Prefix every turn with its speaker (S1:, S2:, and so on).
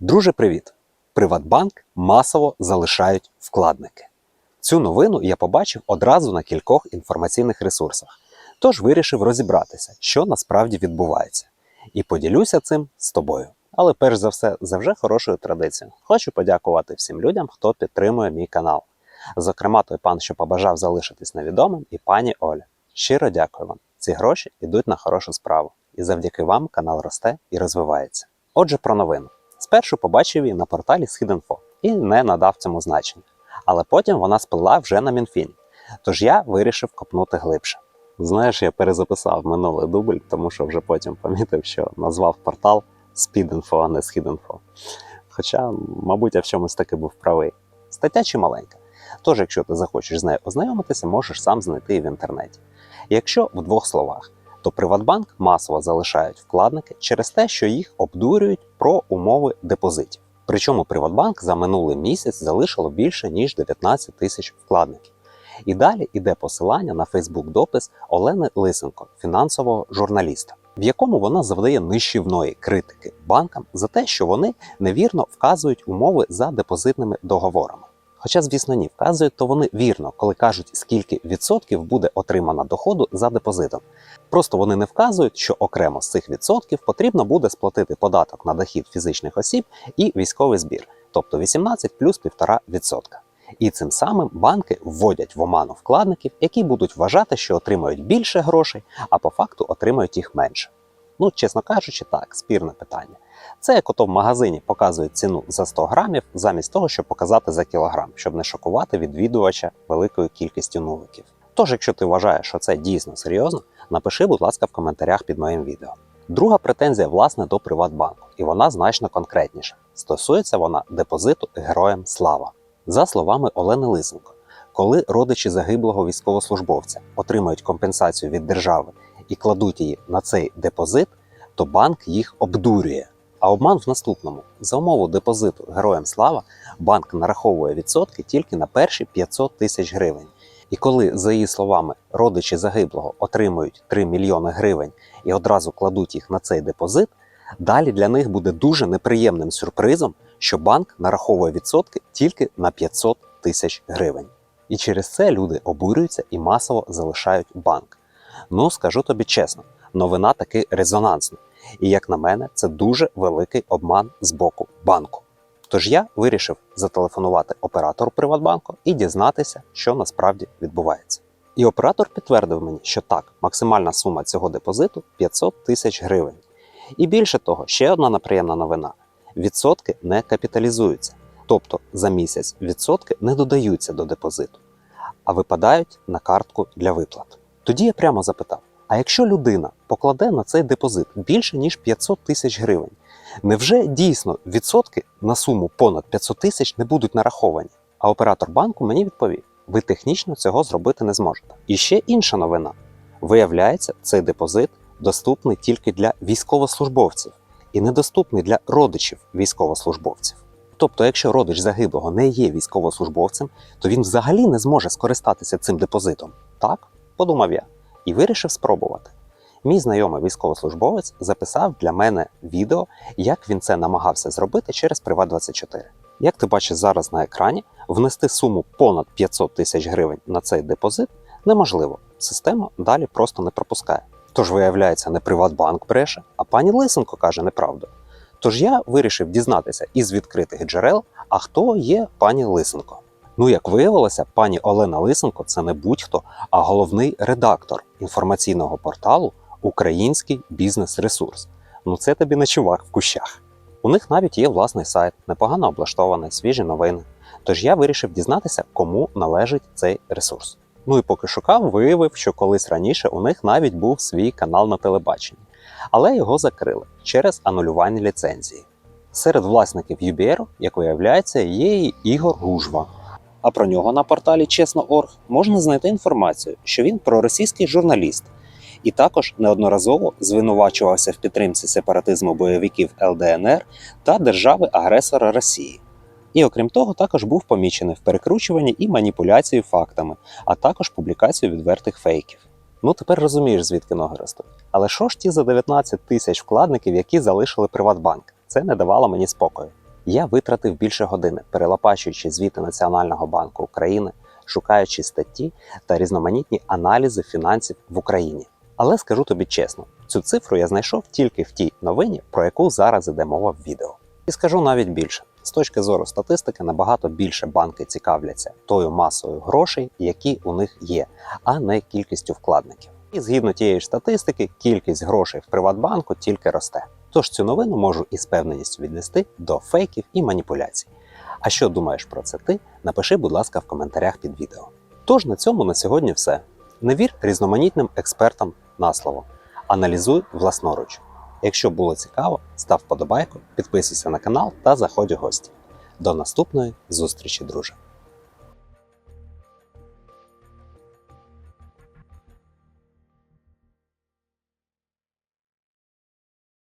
S1: Друже, привіт! Приватбанк масово залишають вкладники. Цю новину я побачив одразу на кількох інформаційних ресурсах, тож вирішив розібратися, що насправді відбувається, і поділюся цим з тобою. Але перш за все, за вже хорошою традицією, хочу подякувати всім людям, хто підтримує мій канал. Зокрема, той пан, що побажав залишитись невідомим, і пані Оля. Щиро дякую вам. Ці гроші йдуть на хорошу справу, і завдяки вам канал росте і розвивається. Отже, про новину. Спершу побачив її на порталі SchidInfo і не надав цьому значення. Але потім вона сплила вже на Мінфіні. Тож я вирішив копнути глибше. Знаєш, я перезаписав минулий дубль, тому що вже потім помітив, що назвав портал SpeedInfo, а не SchidInfo. Хоча, мабуть, я в чомусь таки був правий. Стаття чималенька. Тож, якщо ти захочеш з нею ознайомитися, можеш сам знайти її в інтернеті. Якщо в двох словах, то Приватбанк масово залишають вкладники через те, що їх обдурюють про умови депозитів. Причому Приватбанк за минулий місяць залишило більше ніж 19 тисяч вкладників. І далі йде посилання на Фейсбук-допис Олени Лисенко, фінансового журналіста, в якому вона завдає нищівної критики банкам за те, що вони невірно вказують умови за депозитними договорами. Хоча, звісно, ні, вказують, то вони вірно, коли кажуть, скільки відсотків буде отримано доходу за депозитом. Просто вони не вказують, що окремо з цих відсотків потрібно буде сплатити податок на дохід фізичних осіб і військовий збір, тобто 18 плюс 1,5%. І цим самим банки вводять в оману вкладників, які будуть вважати, що отримають більше грошей, а по факту отримають їх менше. Ну, чесно кажучи, так, спірне питання. Це як ото в магазині показують ціну за 100 грамів, замість того, щоб показати за кілограм, щоб не шокувати відвідувача великою кількістю нуликів. Тож, якщо ти вважаєш, що це дійсно серйозно, напиши, будь ласка, в коментарях під моїм відео. Друга претензія, власне, до Приватбанку, і вона значно конкретніша. Стосується вона депозиту Героям Слава. За словами Олени Лисенко, коли родичі загиблого військовослужбовця отримають компенсацію від держави і кладуть її на цей депозит, то банк їх обдурює. А обман в наступному: за умову депозиту Героям Слава банк нараховує відсотки тільки на перші 500 тисяч гривень. І коли, за її словами, родичі загиблого отримують 3 мільйони гривень і одразу кладуть їх на цей депозит, далі для них буде дуже неприємним сюрпризом, що банк нараховує відсотки тільки на 500 тисяч гривень. І через це люди обурюються і масово залишають банк. Ну, скажу тобі чесно, новина таки резонансна. І як на мене, це дуже великий обман з боку банку. Тож я вирішив зателефонувати оператору Приватбанку і дізнатися, що насправді відбувається. І оператор підтвердив мені, що так, максимальна сума цього депозиту 500 тисяч гривень. І більше того, ще одна неприємна новина: відсотки не капіталізуються, тобто за місяць відсотки не додаються до депозиту, а випадають на картку для виплат. Тоді я прямо запитав: а якщо людина покладе на цей депозит більше ніж 500 тисяч гривень, невже дійсно відсотки на суму понад 500 тисяч не будуть нараховані? А оператор банку мені відповів: ви технічно цього зробити не зможете. І ще інша новина: виявляється, цей депозит доступний тільки для військовослужбовців і недоступний для родичів військовослужбовців. Тобто, якщо родич загиблого не є військовослужбовцем, то він взагалі не зможе скористатися цим депозитом. Так, подумав я, і вирішив спробувати. Мій знайомий військовослужбовець записав для мене відео, як він це намагався зробити через Приват24. Як ти бачиш зараз на екрані, внести суму понад 500 тисяч гривень на цей депозит неможливо. Система далі просто не пропускає. Тож, виявляється, не Приватбанк бреше, а пані Лисенко каже неправду. Тож я вирішив дізнатися із відкритих джерел, а хто є пані Лисенко. Ну, як виявилося, пані Олена Лисенко це не будь-хто, а головний редактор інформаційного порталу Український бізнес-ресурс. Ну це тобі не чувак в кущах. У них навіть є власний сайт, непогано облаштований, свіжі новини. Тож я вирішив дізнатися, кому належить цей ресурс. Ну і поки шукав, виявив, що колись раніше у них навіть був свій канал на телебаченні, але його закрили через анулювання ліцензії. Серед власників UBR, як виявляється, є і Ігор Гужва. А про нього на порталі Чесно.орг можна знайти інформацію, що він проросійський журналіст, і також неодноразово звинувачувався в підтримці сепаратизму бойовиків ЛДНР та держави-агресора Росії. І окрім того, також був помічений в перекручуванні і маніпуляції фактами, а також публікацію відвертих фейків. Ну тепер розумієш, звідки ноги ростуть. Але що ж ті за 19 тисяч вкладників, які залишили Приватбанк? Це не давало мені спокою. Я витратив більше години, перелопачуючи звіти Національного банку України, шукаючи статті та різноманітні аналізи фінансів в Україні. Але скажу тобі чесно, цю цифру я знайшов тільки в тій новині, про яку зараз іде мова в відео. І скажу навіть більше: з точки зору статистики, набагато більше банки цікавляться тою масою грошей, які у них є, а не кількістю вкладників. І згідно тієї ж статистики, кількість грошей в Приватбанку тільки росте. Тож цю новину можу із певненістю віднести до фейків і маніпуляцій. А що думаєш про це ти? Напиши, будь ласка, в коментарях під відео. Тож на цьому на сьогодні все. Не вір різноманітним експертам на слово. Аналізуй власноруч. Якщо було цікаво, став вподобайку, підписуйся на канал та заходь у гості. До наступної зустрічі, друже!